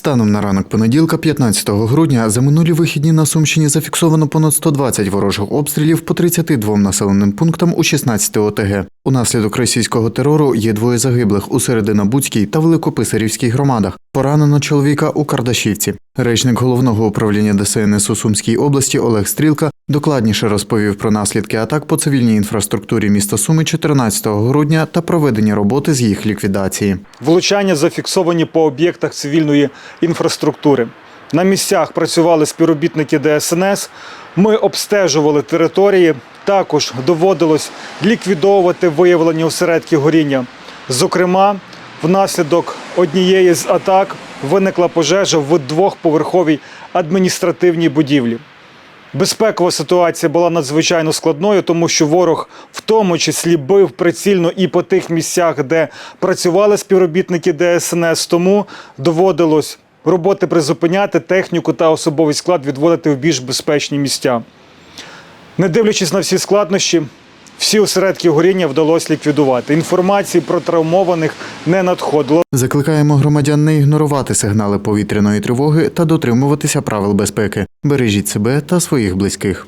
Станом на ранок понеділка, 15 грудня, за минулі вихідні на Сумщині зафіксовано понад 120 ворожих обстрілів по 32 населеним пунктам у 16 ОТГ. Унаслідок російського терору є двоє загиблих у Серединобудській та Великописарівській громадах. Поранено чоловіка у Кардашівці. Речник головного управління ДСНС у Сумській області Олег Стрілка докладніше розповів про наслідки атак по цивільній інфраструктурі міста Суми 14 грудня та проведення роботи з їх ліквідації. Влучання зафіксовані по об'єктах цивільної інфраструктури. На місцях працювали співробітники ДСНС. Ми обстежували території. Також доводилось ліквідовувати виявлені осередки горіння. Зокрема, внаслідок однієї з атак виникла пожежа в двохповерховій адміністративній будівлі. Безпекова ситуація була надзвичайно складною, тому що ворог в тому числі бив прицільно і по тих місцях, де працювали співробітники ДСНС. Тому доводилось роботи призупиняти, техніку та особовий склад відводити в більш безпечні місця. Не дивлячись на всі складнощі, всі осередки горіння вдалося ліквідувати. Інформації про травмованих не надходило. Закликаємо громадян не ігнорувати сигнали повітряної тривоги та дотримуватися правил безпеки. Бережіть себе та своїх близьких.